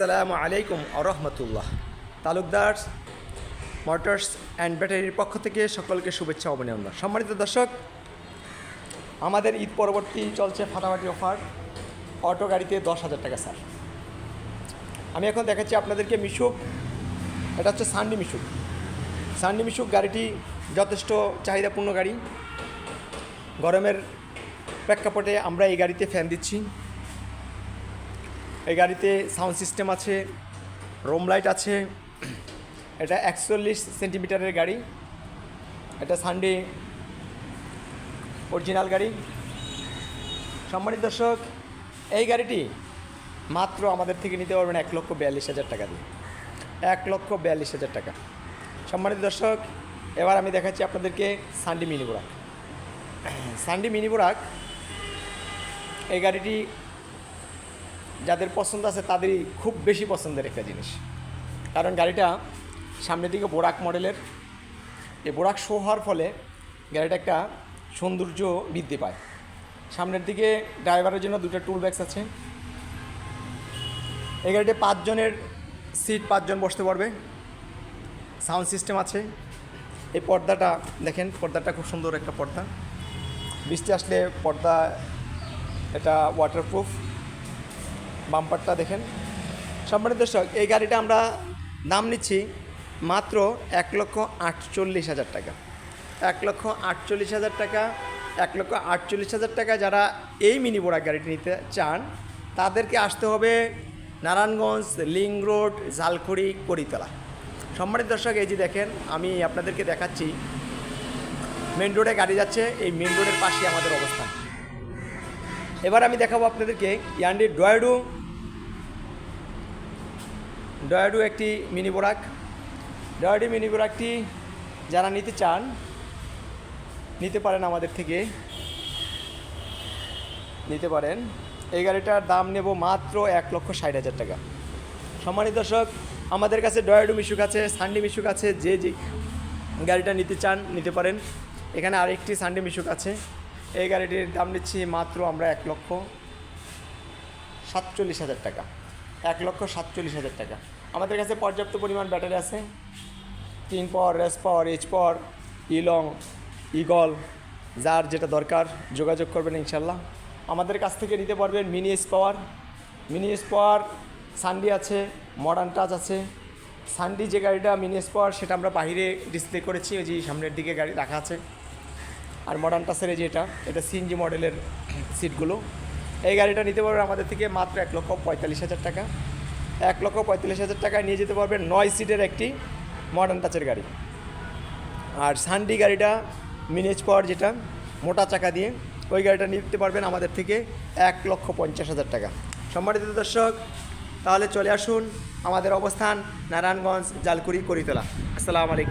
আসসালামু আলাইকুম আরহামতুল্লাহ Talukdar motors and ব্যাটারির পক্ষ থেকে সকলকে শুভেচ্ছা অভিনন্দন। সম্মানিত দর্শক, আমাদের ঈদ পরবর্তী চলছে ফাটাফাটি অফার। অটো গাড়িতে দশ হাজার টাকা, স্যার। আমি এখন দেখাচ্ছি আপনাদেরকে মিশুক। এটা হচ্ছে সান্ডি মিশুক। সান্ডি মিশুক গাড়িটি যথেষ্ট চাহিদাপূর্ণ গাড়ি। গরমের প্রেক্ষাপটে আমরা এই গাড়িতে ফ্যান দিচ্ছি। এই গাড়িতে সাউন্ড সিস্টেম আছে রোম লাইট আছে। এটা একচল্লিশ সেন্টিমিটারের গাড়ি। এটা সানডে অরিজিনাল গাড়ি। সম্মানিত দর্শক, এই গাড়িটি মাত্র আমাদের থেকে নিতে পারবেন এক লক্ষ বিয়াল্লিশ হাজার টাকা দিয়ে। এক লক্ষ বিয়াল্লিশ হাজার টাকা। সম্মানিত দর্শক, এবার আমি দেখাচ্ছি আপনাদেরকে সানডি মিনি বোরাক সানডি মিনি বোরাক এই গাড়িটি যাদের পছন্দ আছে তাদেরই খুব বেশি পছন্দের একটা জিনিস। কারণ গাড়িটা সামনের দিকে বোরাক মডেলের। এই বোরাক শো হওয়ার ফলে গাড়িটা একটা সৌন্দর্য বৃদ্ধি পায়। সামনের দিকে ড্রাইভারের জন্য দুটো টুল ব্যাগস আছে। এই গাড়িতে পাঁচজনের সিট পাঁচজন বসতে পারবে। সাউন্ড সিস্টেম আছে। এই পর্দাটা দেখেন, পর্দাটা খুব সুন্দর একটা পর্দা। বৃষ্টি আসলে পর্দা এটা ওয়াটারপ্রুফ বাম্পারটা দেখেন। সম্মানিত দর্শক, এই গাড়িটা আমরা দাম নিচ্ছি মাত্র এক লক্ষ আটচল্লিশ হাজার টাকা। এক লক্ষ আটচল্লিশ হাজার টাকা, এক লক্ষ আটচল্লিশ হাজার টাকা যারা এই মিনি বোরা গাড়িটি নিতে চান, তাদেরকে আসতে হবে নারায়ণগঞ্জ লিং রোড ঝালখড়ি করিতলা। সম্মানিত দর্শক, এই যে দেখেন, আমি আপনাদেরকে দেখাচ্ছি মেন রোডে গাড়ি যাচ্ছে, এই মেন রোডের পাশে আমাদের অবস্থান। এবার আমি দেখাবো আপনাদেরকে ইয়ান্ডি ডয়েডু ডয়েডু একটি মিনি বোরাক ডয়াডু মিনি বোরাকটি যারা নিতে চান, নিতে পারেন আমাদের থেকে। নিতে পারেন। এই গাড়িটার দাম নেব মাত্র এক লক্ষ ষাট হাজার টাকা। সম্মানিত দর্শক, আমাদের কাছে ডয়াডু মিশুক আছে সান্ডি মিশুক আছে, যে যে গাড়িটা নিতে চান, নিতে পারেন। এখানে আরেকটি সান্ডি মিশুক আছে। এই গাড়িটির দাম নিচ্ছি মাত্র আমরা এক লক্ষ সাতচল্লিশ হাজার টাকা। এক লক্ষ সাতচল্লিশ হাজার টাকা। আমাদের কাছে পর্যাপ্ত পরিমাণ ব্যাটারি আছে। তিন power race power H power ইলং, eagle, যার যেটা দরকার, যোগাযোগ করবেন ইনশাল্লাহ আমাদের কাছ থেকে নিতে পারবেন mini S power. Mini S power সানডি আছে, মডার্ন টাচ আছে। সানডি যে গাড়িটা মিনি এস পাওয়ার, সেটা আমরা বাইরে ডিসপ্লে করেছি, ওই যে সামনের দিকে গাড়ি রাখা আছে। আর মডার্ন টাচের এই যেটা এটা সিএনজি মডেলের সিটগুলো এই গাড়িটা নিতে পারবেন আমাদের থেকে মাত্র এক লক্ষ পঁয়তাল্লিশ হাজার টাকা। এক লক্ষ পঁয়তাল্লিশ হাজার টাকায় নিয়ে যেতে পারবেন নয় সিটের একটি মডার্ন টাচের গাড়ি। আর সানডি গাড়িটা মিনেজ পাওয়ার যেটা মোটা চাকা দিয়ে ওই গাড়িটা নিতে পারবেন আমাদের থেকে এক লক্ষ পঞ্চাশ হাজার টাকা। সম্মানিত দর্শক, তাহলে চলে আসুন আমাদের অবস্থান নারায়ণগঞ্জ, জালকুড়ি, করিতলা। আসসালামু আলাইকুম।